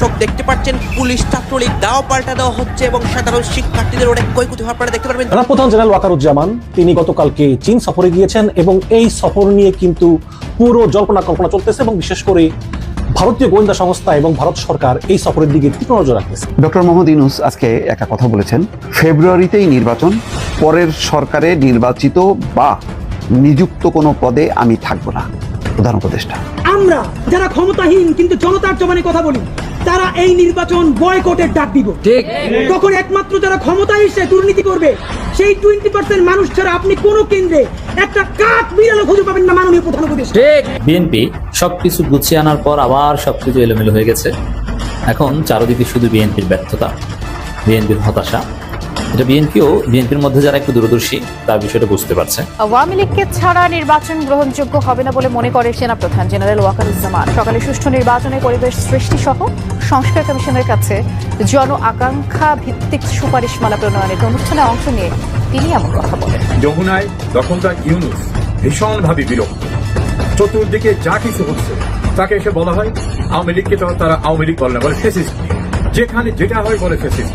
সব দেখতে পাচ্ছেন পুলিশ ছাত্রলীগ দাও পাল্টা দেওয়া হচ্ছে এবং সাধারণ শিক্ষার্থীদের অনেক হওয়া আপনারা দেখতে পারবেন। সেনাপ্রধান জেনারেল ওয়াকারুজ্জামান তিনি গতকালকে চীন সফরে গিয়েছেন এবং এই সফর নিয়ে কিন্তু পুরো জল্পনা কল্পনা চলতেছে এবং বিশেষ করে ভারতীয় গোয়েন্দা সংস্থা এবং ভারত সরকার এই সফরের দিকে তীক্ষ্ণ নজর রাখতেছে। ডক্টর মোহাম্মদ ইউনুস আজকে একটা কথা বলেছেন। ফেব্রুয়ারিতেই নির্বাচন পরের সরকারে নির্বাচিত বা নিযুক্ত কোনো পদে আমি থাকব না। প্রধান উপদেষ্টা। আমরা যারা ক্ষমতাহীন কিন্তু জনতার জবানে কথা বলি তারা এই নির্বাচন বয়কটের ডাক দিব। তখন একমাত্র যারা ক্ষমতা এসে দুর্নীতি করবে সেই টোয়েন্টি পার্সেন্ট মানুষ ছাড়া আপনি কোনো কেন্দ্রে একটা কাক বিড়ালও খুঁজে পাবেন না মাননীয় প্রধান উপদেষ্টা। বিএনপি সবকিছু গুছিয়ে আনার পর আবার সবকিছু এলোমেলো হয়ে গেছে। এখন চারদিকে শুধু বিএনপির ব্যর্থতা বিএনপির হতাশা এটা বিএনপিও বিএনপির মধ্যে যারা একটু দূরদর্শী তার বিষয়টা বুঝতে পারছে। আওয়ামী লীগকে ছাড়া নির্বাচন গ্রহণযোগ্য হবে না বলে মনে করে সেনাপ্রধান জেনারেল ওয়াকারুজ্জামান। সকালে সুষ্ঠু নির্বাচনের পরিবেশ সৃষ্টি সহ সংস্কার কমিশনের কাছে জন আকাঙ্ক্ষা ভিত্তিক সুপারিশমালা প্রণয়নের অনুষ্ঠানে অংশ নিয়ে তিনি এমন কথা বলেন। যমুনায় তখনকার ইউনুস ভীষণভাবে বিরক্ত। চতুর্দিকে যা কিছু হচ্ছে তাকে এসে বলা হয় আওয়ামী লীগকে তো তারা আওয়ামী লীগ বলে না বলে ফেসিস্ট যেখানে যেটা হয় বলে ফেসিস্ট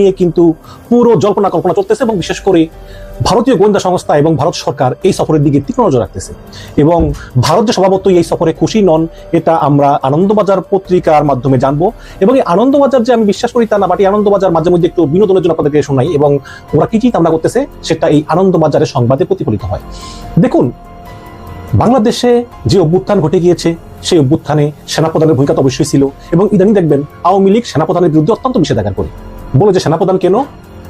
কিন্তু পুরো জল্পনা কল্পনা চলতেছে এবং বিশেষ করে ভারতীয় গোয়েন্দা সংস্থা এবং ভারত সরকার এই সফরের দিকে তীক্ষ্ণ নজর রাখতেছে। এবং ভারত যে স্বভাবতই এই সফরে খুশি নন, এটা আমরা আনন্দবাজার পত্রিকার মাধ্যমে জানব। এবং এই আনন্দবাজার যে আমি বিশ্বাস করি তা না বাট আনন্দবাজার মাঝে মধ্যে একটু বিনোদনের জন্য আপনাদেরকে শোনাই এবং ওরা কি চিন্তা করতেছে, সেটা এই আনন্দবাজারের সংবাদে প্রতিফলিত হয়। দেখুন, বাংলাদেশে যে অভ্যুত্থান ঘটে গিয়েছে, সেই অভ্যুত্থানে সেনাপ্রধানের ভূমিকা তো অবশ্যই ছিল। এবং ইদানি দেখবেন, আওয়ামী লীগ সেনাপ্রধানের বিরুদ্ধে অত্যন্ত নিষেধাজ্ঞা করে। বলে যে সেনাপ্রধান কেন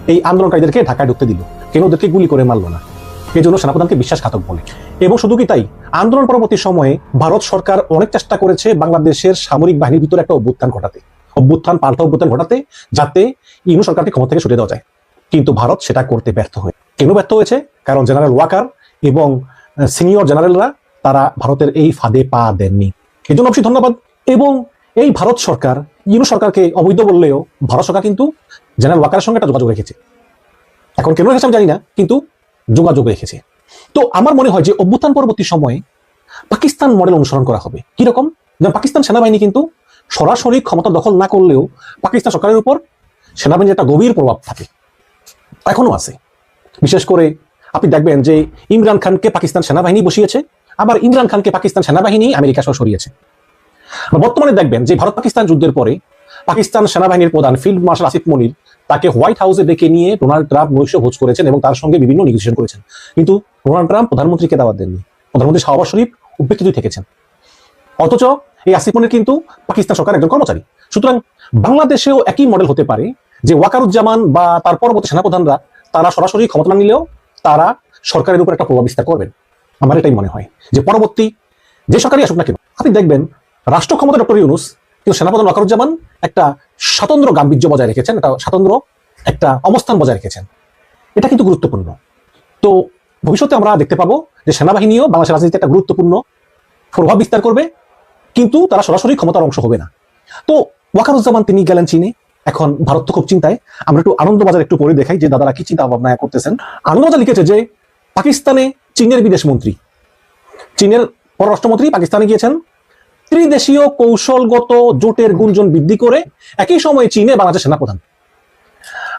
এই আন্দোলনকারীদেরকে ঢাকায় ঢুকতে দিল? কেন ওদেরকে গুলি করে মারলো না? এই জন্য সেনাপ্রধানকে বিশ্বাসঘাতক বলে। এবং শুধু কি তাই? আন্দোলন পরবর্তী সময়ে ভারত সরকার অনেক চেষ্টা করেছে বাংলাদেশের সামরিক বাহিনীর ভিতরে একটা অভ্যুত্থান ঘটাতে। অভ্যুত্থান, পাল্টা অভ্যুত্থান ঘটাতে, যাতে ইউনু সরকারকে ক্ষমতা থেকে সরিয়ে দেওয়া যায়। কিন্তু ভারত সেটা করতে ব্যর্থ হয়ে কেন ব্যর্থ হয়েছে? কারণ জেনারেল ওয়াকার এবং সিনিয়র জেনারেলরা তারা ভারতের এই ফাঁদে পা দেননি। এই জন্য অবশ্যই ধন্যবাদ। এবং এই ভারত সরকার ইউনু সরকারকে অবৈধ বললেও ভারত সরকার কিন্তু জেনারেল ওয়াকারের সঙ্গে একটা যোগাযোগ রেখেছে। এখন কেন রেখেছে আমি জানি না, কিন্তু যোগাযোগ রেখেছে। তো আমার মনে হয় যে অভ্যুত্থান পরবর্তী সময়ে পাকিস্তান মডেল অনুসরণ করা হবে। কীরকম যেমন পাকিস্তান সেনাবাহিনী কিন্তু সরাসরি ক্ষমতা দখল না করলেও পাকিস্তান সরকারের উপর সেনাবাহিনীর একটা গভীর প্রভাব থাকে। এখনও আছে। বিশেষ করে আপনি দেখবেন যে ইমরান খানকে পাকিস্তান সেনাবাহিনী বসিয়েছে, আবার ইমরান খানকে পাকিস্তান সেনাবাহিনী আমেরিকা সহ সরিয়েছে। বর্তমানে দেখবেন যে ভারত পাকিস্তান যুদ্ধের পরে পাকিস্তান সেনাবাহিনীর প্রধান ফিল্ড মার্শাল আসিফ মনির তাকে হোয়াইট হাউসে ডেকে নিয়ে ডোনাল্ড ট্রাম্প নৈশ ভোজ করেছেন এবং তার সঙ্গে বিভিন্ন নেগোসিয়েশন করেছেন। কিন্তু ডোনাল্ড ট্রাম্প প্রধানমন্ত্রীকে দাওয়াত দেননি। প্রধানমন্ত্রী শাহবাজ শরীফ উপেক্ষিতই থেকেছেন। অথচ এই আসিফ মনির কিন্তু পাকিস্তান সরকার একজন কর্মচারী। সুতরাং বাংলাদেশেও একই মডেল হতে পারে যে ওয়াকারুজ্জামান বা তার পরবর্তী সেনাপ্রধানরা তারা সরাসরি ক্ষমতা নিলেও তারা সরকারের উপর একটা প্রভাব বিস্তার করবেন। আমার এটাই মনে হয় যে পরবর্তী যে সরকারই আসুক না কেন, আপনি দেখবেন রাষ্ট্র ক্ষমতা ডক্টর ইউনুস কিন্তু সেনাপ্রধান ওয়াকারুজ্জামান একটা স্বতন্ত্র গাম্ভীর্য বজায় রেখেছেন, একটা স্বতন্ত্র একটা অবস্থান বজায় রেখেছেন। এটা কিন্তু গুরুত্বপূর্ণ। তো ভবিষ্যতে আমরা দেখতে পাবো যে সেনাবাহিনীও বাংলাদেশের রাজনীতিতে একটা গুরুত্বপূর্ণ প্রভাব বিস্তার করবে, কিন্তু তারা সরাসরি ক্ষমতার অংশ হবে না। তো ওয়াকারুজ্জামান, তিনি গেলেন চীনে, এখন ভারত তো খুব চিন্তায়। আমরা একটু আনন্দবাজার একটু পরে দেখাই যে দাদারা কি চিন্তা ভাবনা করতেছেন। আনন্দবাজার লিখেছে যে, পাকিস্তানে চীনের বিদেশ মন্ত্রী চীনের পররাষ্ট্রমন্ত্রী পাকিস্তানে গিয়েছেন ত্রিদেশীয় কৌশলগত জোটের গুঞ্জন বৃদ্ধি করে একই সময়ে চীনে বাংলাদেশ সেনাপ্রধান।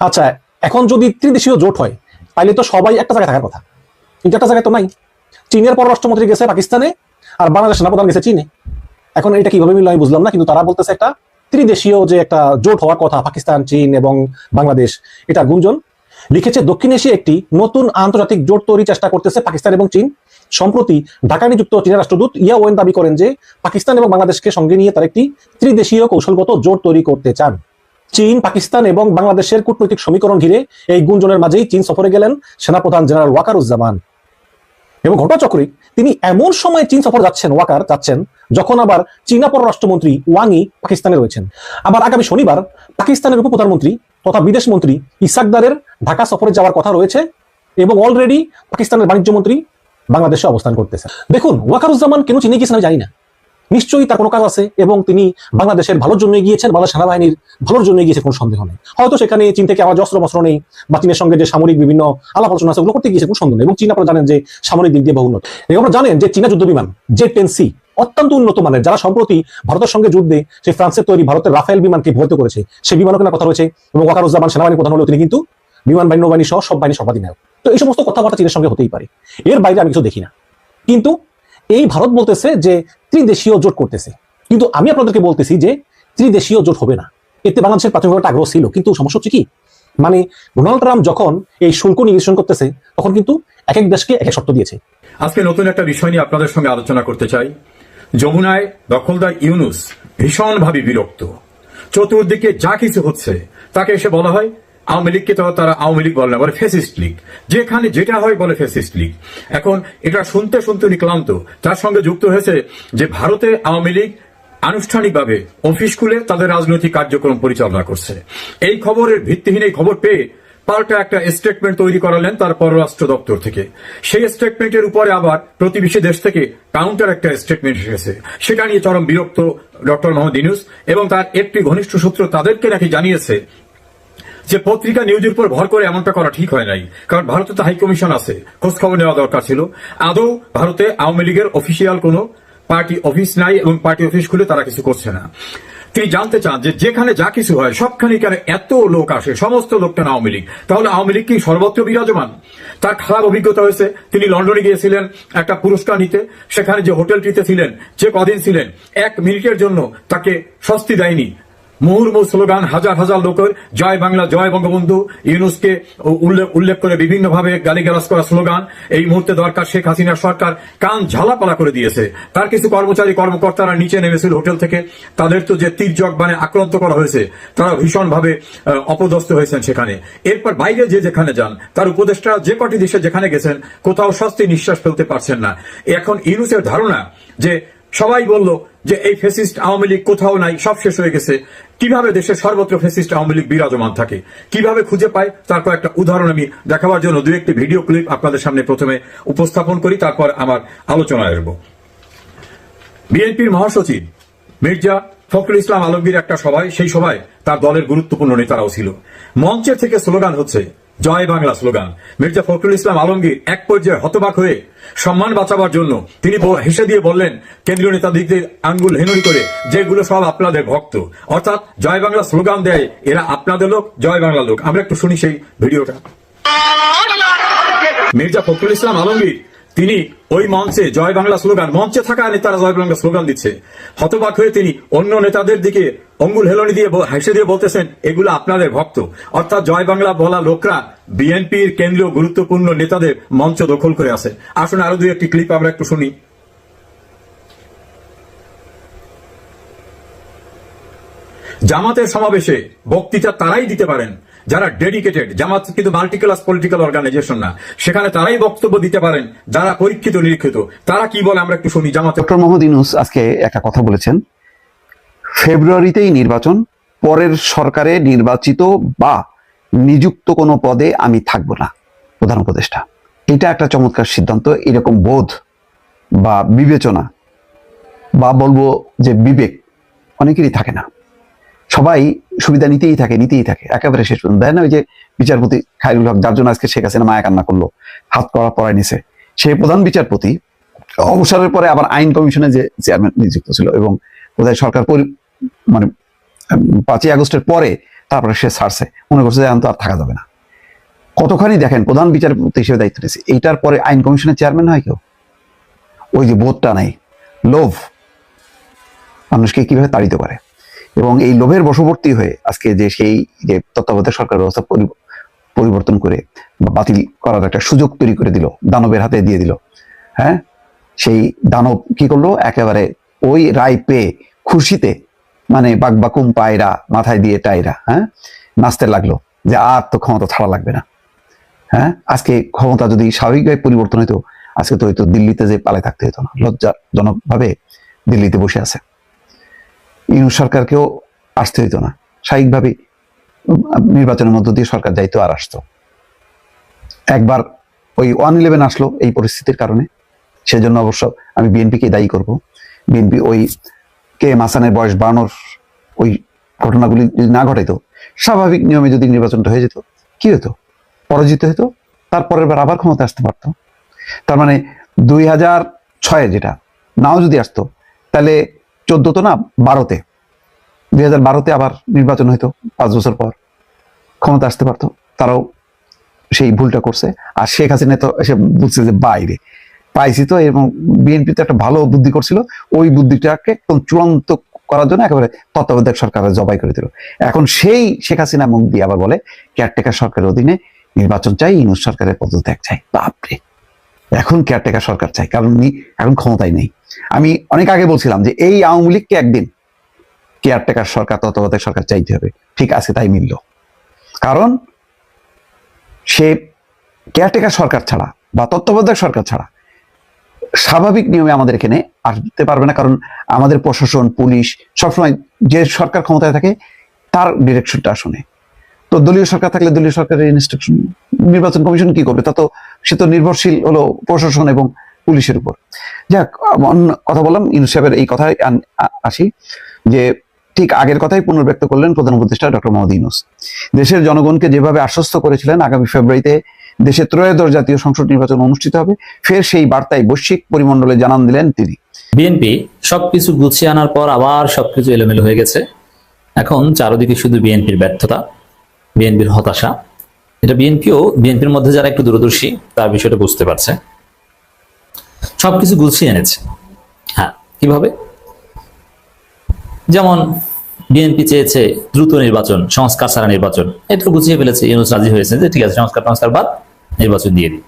আচ্ছা এখন যদি ত্রিদেশীয় জোট হয় তাহলে তো সবাই একটা জায়গায় থাকার কথা। কিন্তু একটা জায়গায় তো নাই। চীনের পররাষ্ট্রমন্ত্রী গেছে পাকিস্তানে, আর বাংলাদেশ সেনাপ্রধান গেছে চীনে। এখন এটা কীভাবে মিললো আমি বুঝলাম না, কিন্তু তারা বলতেছে একটা ত্রিদেশীয় যে একটা জোট হওয়ার কথা, পাকিস্তান, চীন এবং বাংলাদেশ এটা গুঞ্জন। লিখেছে, দক্ষিণ এশিয়া একটি নতুন আন্তর্জাতিক জোট তৈরি চেষ্টা করতেছে পাকিস্তান এবং চীন। সম্প্রতি ঢাকা নিযুক্ত চীনের রাষ্ট্রদূত ইয়া ওয়েন দাবি করেন যে, পাকিস্তান এবং বাংলাদেশকে সঙ্গে নিয়ে তার একটি ত্রিদেশীয় কৌশলগত জোট তৈরি করতে চান। চীন, পাকিস্তান এবং বাংলাদেশের কূটনৈতিক সমীকরণ ঘিরে এই গুঞ্জনের মাঝেই চীন সফরে গেলেন সেনাপ্রধান জেনারেল ওয়াকারুজ্জামান। এবং ঘটনাচক্রে তিনি এমন সময় চীন সফর যাচ্ছেন, ওয়াকার যাচ্ছেন যখন আবার চীনা পররাষ্ট্রমন্ত্রী ওয়াংই পাকিস্তানে রয়েছেন। আবার আগামী শনিবার পাকিস্তানের উপপ্রধানমন্ত্রী তথা বিদেশ মন্ত্রী ইসাকদারের ঢাকা সফরে যাওয়ার কথা রয়েছে এবং অলরেডি পাকিস্তানের বাণিজ্য মন্ত্রী বাংলাদেশে অবস্থান করতেছে দেখুন, ওয়াকারুজ্জামান কেন চীনে গিয়েছেন আমি জানি না। নিশ্চয়ই তার কোনো কাজ আছে এবং তিনি বাংলাদেশের ভালোর জন্য গিয়েছেন বাংলাদেশ সেনাবাহিনীর ভালোর জন্য গিয়েছে কোনো সন্দেহ নেই। হয়তো সেখানে চীন থেকে আমার অস্ত্র বস্ত্র নেই বা চীনের সঙ্গে যে সামরিক বিভিন্ন আলাপ আলোচনা আছে, ওগুলো করতে গিয়েছে, কোনো সন্দেহ নেই। এবং চীন আপনারা জানেন যে সামরিক দিক দিয়ে বহু উন্নত এবং আপনারা জানেন যে চীনা যুদ্ধ বিমান জে টেন সি অত্যন্ত উন্নত মানের, যারা সম্প্রতি ভারতের সঙ্গে যুদ্ধে সেই ফ্রান্সের তৈরি ভারতের রাফেল বিমানকে ভর্তি করেছে, সেই বিমানও কেনার কথা রয়েছে এবং ওয়াকারুজ্জামান সেনাবাহিনী প্রধান হলেও তিনি কিন্তু বিমান, বাহিনী, নৌবাহিনী সহ সব বাহিনী সর্বাধিনায়ক তো এই সমস্ত কথাবার্তা চীনের সঙ্গে হতেই পারে। এর বাইরে আমি কিছু দেখি না। কিন্তু এই ভারত বলতেছে যে ত্রিদেশীয় জোট করতেছে। কিন্তু আমি আপনাদেরকে বলতেছি যে ত্রিদেশীয় জোট হবে না। এতে বাংলাদেশের প্রাথমিকভাবে আগ্রহ ছিল, কিন্তু সমস্যা হচ্ছে কি? মানে ডোনাল্ড ট্রাম্প যখন এই শুল্ক নিরসন করতেছে, তখন কিন্তু এক এক দেশকে এক এক শর্ত দিয়েছে। আজকে নতুন একটা বিষয় নিয়ে আপনাদের সঙ্গে আলোচনা করতে চাই। যমুনায় দখলদার ইউনুস ভীষণভাবে বিরক্ত। চতুর্দিকে যা কিছু হচ্ছে, তাকে এসে বলা হয়, আওয়ামী লীগকে তো তারা আওয়ামী লীগ বলে না, বলে ফেসিস্ট লীগ। যেখানে যেটা হয় বলে ফেসিস্ট লীগ। এখন এটা শুনতে শুনতে উনি ক্লান্ত। তার সঙ্গে যুক্ত হয়েছে যে ভারতে আওয়ামী লীগ আনুষ্ঠানিকভাবে অফিস খুলে তাদের রাজনৈতিক কার্যক্রম পরিচালনা করছে। এই খবরের ভিত্তিহীন এই খবর পেয়ে পাল্টা একটা স্টেটমেন্ট তৈরি করালেন তার পররাষ্ট্র দপ্তর থেকে। সেই স্টেটমেন্টের উপরে আবার প্রতিবেশী দেশ থেকে কাউন্টার একটা স্টেটমেন্ট এসেছে। সেটা নিয়ে চরম বিরক্ত ডক্টর মোহাম্মদ ইনুস এবং তার একটি ঘনিষ্ঠ সূত্র তাদেরকে নাকি জানিয়েছে যে পত্রিকা নিউজের উপর ভর করে এমনটা করা ঠিক হয় নাই। কারণ ভারতে তো হাই কমিশন আছে খোঁজ খবর নেওয়া দরকার ছিল। আদৌ ভারতে আওয়ামী লীগের অফিসিয়াল কোনো পার্টি অফিস নাই এবং পার্টি অফিস খুলে তারা কিছু করছে না। তিনি জানতে চান যে যেখানে যা কিছু হয় সবখানে কেন এত লোক আসে, সমস্ত লোকটা আওয়ামী লীগ? তাহলে আওয়ামী লীগ কি সর্বত্র বিরাজমান? তার খারাপ অভিজ্ঞতা হয়েছে। তিনি লন্ডনে গিয়েছিলেন একটা পুরস্কার নিতে। সেখানে যে হোটেলটিতে ছিলেন, যে কদিন ছিলেন, এক মিনিটের জন্য তাকে স্বস্তি দেয়নি। মুহুর্মু স্লোগান হাজার হাজার লোকের জয় বাংলা, জয় বঙ্গবন্ধু ইউনুসকে উল্লেখ করে বিভিন্নভাবে গালিগালাজ করা স্লোগান। এই মুহূর্তে দরকার শেখ হাসিনার সরকার কান ঝালাপালা করে দিয়েছে। তার কিছু কর্মচারী, কর্মকর্তারা নিচে নেমেছিল হোটেল থেকে। তাদের তো যে তীর্যক মানে আক্রান্ত করা হয়েছে তারা ভীষণভাবে অপদস্থ হয়েছেন সেখানে। এরপর বাইরে যে যেখানে যান, তার উপদেষ্টা যে কটি দেশে যেখানে গেছেন, কোথাও স্বস্তি নিঃশ্বাস ফেলতে পারছেন না। এখন ইউনুসের ধারণা যে সবাই বলল যে এই ফেসিস্ট আওয়ামী লীগ কোথাও নাই, সব শেষ হয়ে গেছে। কীভাবে দেশের সর্বত্র ফেসিস্ট আওয়ামী লীগ বিরাজমান থাকে? কীভাবে খুঁজে পায়? তারপর একটা উদাহরণ আমি দেখাবার জন্য দু একটি ভিডিও ক্লিপ আপনাদের সামনে প্রথমে উপস্থাপন করি, তারপর আমার আলোচনা আসব। বিএনপির মহাসচিব মির্জা ফখরুল ইসলাম আলমগীর একটা সভায়, সেই সভায় তার দলের গুরুত্বপূর্ণ নেতারাও ছিল। মঞ্চের থেকে স্লোগান হচ্ছে জয় বাংলা স্লোগান। মির্জা ফখরুল ইসলাম আলমগীর এক পর্যায়ে হতবাক হয়ে সম্মান বাঁচাবার জন্য তিনি হেসে দিয়ে বললেন কেন্দ্রীয় নেতাদের আঙ্গুল হেনরি করে যেগুলো সব আপনাদের ভক্ত। অর্থাৎ জয় বাংলা স্লোগান দেয় এরা আপনাদের লোক জয় বাংলা লোক। আমরা একটু শুনি সেই ভিডিওটা। মির্জা ফখরুল ইসলাম আলমগীর তিনি ওই মঞ্চে জয় বাংলা স্লোগান, মঞ্চে থাকা নেতারা জয় বাংলা স্লোগান দিচ্ছে। হতবাক হয়ে তিনি অন্য নেতাদের দিকে অঙ্গুল হেলনি দিয়ে হেসে দিয়ে বলতেছেন, এগুলো আপনাদের ভক্ত। অর্থাৎ জয় বাংলা বলা লোকরা বিএনপির কেন্দ্রীয় গুরুত্বপূর্ণ নেতাদের মঞ্চ দখল করে আছে। আসুন আরও দুই একটি ক্লিপ আমরা একটু শুনি। জামাতের সমাবেশে বক্তৃতা তারাই দিতে পারেন। যারা ডেডিকেটেড জামাত কিন্তু মাল্টিক্লাস পলিটিক্যাল অর্গানাইজেশন না, সেখানে তারাই বক্তব্য দিতে পারেন, যারা পরীক্ষিত, নিরীক্ষিত। তারা কি বলে আমরা একটু শুনি, জামাতে ডক্টর মোহাম্মদ ইউনুস আজকে একটা কথা বলেছেন। ফেব্রুয়ারিতেই নির্বাচন, পরের সরকারে নির্বাচিত বা নিযুক্ত কোনো পদে আমি থাকব না, প্রধান উপদেষ্টা। এটা একটা চমৎকার সিদ্ধান্ত, এরকম বোধ বা বিবেচনা বা বলব যে বিবেক অনেকেরই থাকে না। সবাই সুবিধা নিতেই থাকে নিতেই থাকে। একেবারে শেষ পর্যন্ত। দেয় না ওই যে বিচারপতি খায়রুল হক, যার জন্য আজকে শেখ হাসিনা মায়া কান্না করল, হাত করা পড়ায় নিছে। সে প্রধান বিচারপতি, অবসরের পরে আবার আইন কমিশনে যে চেয়ারম্যান নিযুক্ত ছিল এবং বোধহয় সরকার মানে পাঁচই আগস্টের পরে তারপরে সে ছাড়ছে। মনে করছে যে এখন তো আর থাকা যাবে না। কতখানি দেখেন, প্রধান বিচারপতি হিসেবে দায়িত্ব নিয়েছে। এইটার পরে আইন কমিশনের চেয়ারম্যান হয় কেউ? ওই যে বোধটা নাই। লোভ। মানুষকে কীভাবে তাড়িত করে? এবং এই লোভের বশবর্তী হয়ে আজকে যে সেই যে তত্ত্বাবধায়ক সরকার ব্যবস্থা পরিবর্তন করে বা বাতিল করার একটা সুযোগ তৈরি করে দিল, দানবের হাতে দিয়ে দিল হ্যাঁ? সেই দানব কি করল? একেবারে ওই রায় পেয়ে খুশিতে মানে বাকবাকুম পায়রা মাথায় দিয়ে টায়রা হ্যাঁ? নাচতে লাগল যে আর তো ক্ষমতা ছাড়া লাগবে না হ্যাঁ? আজকে ক্ষমতা যদি স্বাভাবিকভাবে পরিবর্তন হতো আজকে তো হয়তো দিল্লিতে যে পালায় থাকতে হতো না লজ্জাজনক ভাবে দিল্লিতে বসে আছে। ইউনুস সরকারকেও আসতে হইতো না। স্বাভাবিকভাবে নির্বাচনের মধ্য দিয়ে সরকার দায়িত্ব আর আসতো। একবার ওই ওয়ান ইলেভেন আসলো এই পরিস্থিতির কারণে। সেজন্য অবশ্য আমি বিএনপিকে দায়ী করব। বিএনপি ওই কে এম হাসানের বয়স বাড়ানোর ওই ঘটনাগুলি যদি না ঘটাইতো, স্বাভাবিক নিয়মে যদি নির্বাচনটা হয়ে যেত, কি হতো? পরাজিত হতো, তারপরের বার আবার ক্ষমতা আসতে পারতো। তার মানে দুই হাজার ছয়ে যেটা, নাও যদি আসতো, তাহলে চোদ্দ তো না, বারোতে। দুই হাজার বারোতে আবার নির্বাচন হইতো, পাঁচ বছর পর। ক্ষমতা আসতে পারতো, তারাও সেই ভুলটা করছে। আর শেখ হাসিনা তো এসে বুঝছে যে বাইরে পাইছি তো, এবং বিএনপি তো একটা ভালো বুদ্ধি করছিল। ওই বুদ্ধিটাকে একদম চূড়ান্ত করার জন্য একেবারে তত্ত্বাবধায়ক সরকার জবাই করে দিল। এখন সেই শেখ হাসিনা মুখ দিয়ে আবার বলে, কেয়ারটেকার সরকারের অধীনে নির্বাচন চাই ইনুস সরকারের পদত্যাগ চাই। বাপরে। এখন কেয়ারটেকার সরকার চাই, কারণ উনি এখন ক্ষমতায় নেই। আমি অনেক আগে বলছিলাম যে এই আওয়ামী লীগকে একদিন কেয়ারটেকার সরকার, তত্ত্বাবধায়ক সরকার চাইতে হবে। ঠিক আছে, তাই মিলল। কারণ সে কেয়ারটেকার সরকার ছাড়া বা তত্ত্বাবধায়ক সরকার ছাড়া স্বাভাবিক নিয়মে আমাদের এখানে আসতে পারবে না। কারণ আমাদের প্রশাসন, পুলিশ সবসময় যে সরকার ক্ষমতায় থাকে, তার ডিরেকশনটা শুনে। তো দলীয় সরকার থাকলে দলীয় সরকারের ইনস্ট্রাকশন নির্বাচন কমিশন কি করবে? তা তো, সে তো নির্ভরশীল হলো প্রশাসন এবং পুলিশের উপর। যাক কথা বললাম ইউনুস সাহেবের এই কথায় আসি যে, ঠিক আগের কথাই পুনর্ব্যক্ত করলেন প্রধান উপদেষ্টা ডক্টর মোহাম্মদ ইউনুস। দেশের জনগণকে যেভাবে আশ্বস্ত করেছিলেন, আগামী ফেব্রুয়ারিতে দেশে ত্রয়োদশ জাতীয় সংসদ নির্বাচন অনুষ্ঠিত হবে, ফের সেই বার্তায় বৈশ্বিক পরিমণ্ডলে জানান দিলেন তিনি। বিএনপি সবকিছু গুছিয়ে আনার পর আবার সবকিছু এলোমেলো হয়ে গেছে। এখন চারদিকে শুধু বিএনপির ব্যর্থতা, বিএনপির হতাশা। এটা বিএনপিও, বিএনপির মধ্যে যারা একটু দূরদর্শী, তার বিষয়টা বুঝতে পারছে। সবকিছু গুছিয়ে এনেছে। হ্যাঁ কীভাবে? যেমন বিএনপি চেয়েছে দ্রুত নির্বাচন, সংস্কার ছাড়া নির্বাচন। এটা গুছিয়ে ফেলেছে, ইউনুস রাজি হয়েছে যে ঠিক আছে, সংস্কার সংস্কার বাদ, নির্বাচন দিয়ে দিই।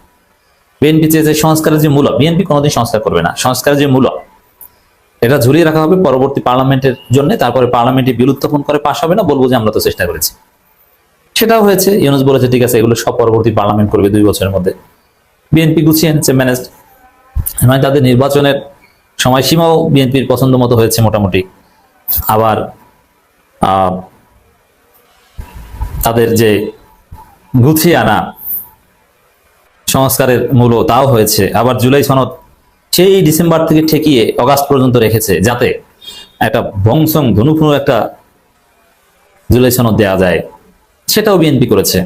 বিএনপি চেয়েছে সংস্কারের যে মূলক বিএনপি কোনোদিন সংস্কার করবে না, সংস্কারের যে মূলক, এটা ঝুলিয়ে রাখা হবে পরবর্তী পার্লামেন্টের জন্য, তারপরে পার্লামেন্টে বিল করে পাশ হবে না, বলব যে আমরা তো চেষ্টা করেছি। সেটাও হয়েছে, ইউনুস বলেছে ঠিক আছে, এগুলো সব পরবর্তী পার্লামেন্ট করবে দুই বছরের মধ্যে। বিএনপি গুছিয়ে এনেছে ম্যানেজ মানে তাদের নির্বাচনের সময়সীমাও বিএনপির পছন্দ মতো হয়েছে মোটামুটি। আবার তাদের যে গুছিয়ে আনা সংস্কারের মূল তাও হয়েছে। আবার জুলাই সনদ সেই ডিসেম্বর থেকে ঠেকিয়ে অগাস্ট পর্যন্ত রেখেছে যাতে একটা বংশং ধনুফুনু একটা জুলাই সনদ দেওয়া যায়। সেটাও বিএনপি করেছে।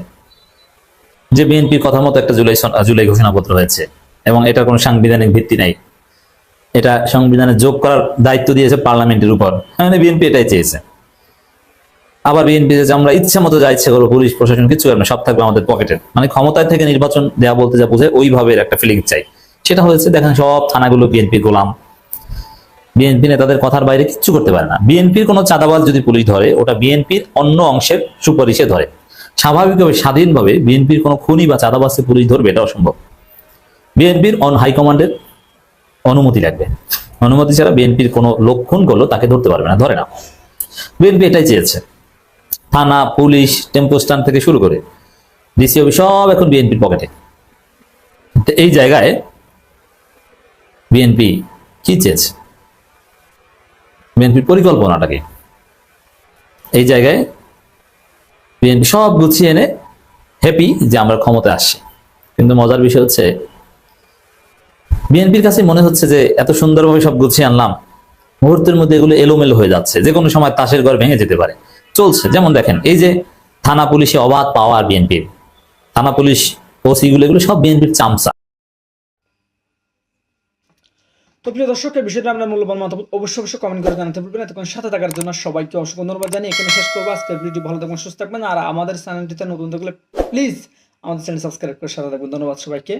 যে বিএনপির কথা মতো একটা জুলাই জুলাই ঘোষণাপত্র হয়েছে এবং এটার কোনো সাংবিধানিক ভিত্তি নাই। এটা সংবিধানে যোগ করার দায়িত্ব দিয়েছে পার্লামেন্টের উপর। মানে বিএনপি এটাই চেয়েছে। আবার বিএনপি যে আমরা ইচ্ছা মতো যা ইচ্ছে করব, পুলিশ, প্রশাসন কিছু না, সব থাকবে আমাদের পকেটে। মানে ক্ষমতায় থেকে নির্বাচন দেওয়া বলতে যা বোঝায়, ওইভাবে একটা ফিলিং চাই। সেটা হয়েছে, দেখেন সব থানাগুলো বিএনপি গোলাম। বিএনপি নেতাদের কথার বাইরে কিচ্ছু করতে পারে না। বিএনপির কোনো চাঁদাবাজ যদি পুলিশ ধরে, ওটা বিএনপির অন্য অংশের সুপারিশে ধরে। স্বাভাবিকভাবে, স্বাধীনভাবে বিএনপির কোনো খুনি বা চাঁদাবাজকে পুলিশ ধরবে, এটা অসম্ভব। বিএনপির অন হাইকমান্ডের অনুমতি লাগবে। অনুমতি ছাড়া বিএনপির কোনো লোক খুন করল তাকে ধরতে পারবে না, ধরে না বিএনপি এটাই চেয়েছে। থানা, পুলিশ, টেম্পো স্ট্যান্ড থেকে শুরু করে ডিসি অফিস সব এখন বিএনপির পকেটে। তো এই জায়গায় বিএনপি কি চেয়েছে? বিএনপির পরিকল্পনাটাকে। এই জায়গায় বিএনপি সব গুছিয়ে এনে হ্যাপি যে আমরা ক্ষমতায় আসছি। কিন্তু মজার বিষয় হচ্ছে বিএনপির কাছে মনে হচ্ছে যে এত সুন্দরভাবে সব গুছিয়ে আনলাম, মুহূর্তের মধ্যে এগুলো এলোমেলো হয়ে যাচ্ছে, যে কোনো সময় তাসের ঘর ভেঙে যেতে পারে। চলছে, যেমন দেখেন, এই যে থানা পুলিশে অবাধ পাওয়ার বিএনপির, থানা পুলিশ ওসিগুলো এগুলো সব বিএনপির চামচা। তো প্রিয় দর্শক, এই বিষয়টা আপনার মূল্যবান মতামত অবশ্যই অবশ্যই কমেন্ট করে জানাতে ভুলবেন এতক্ষণ সাথে থাকার জন্য সবাইকে অসংখ্য ধন্যবাদ জানিয়ে এখানে শেষ করব। আজকের ভিডিও ভালো থাকবেন, সুস্থ থাকবেন। আর আমাদের চ্যানেলটিতে নতুন থাকলে প্লিজ আমাদের চ্যানেল সাবস্ক্রাইব করে সাথে থাকবেন। ধন্যবাদ সবাইকে।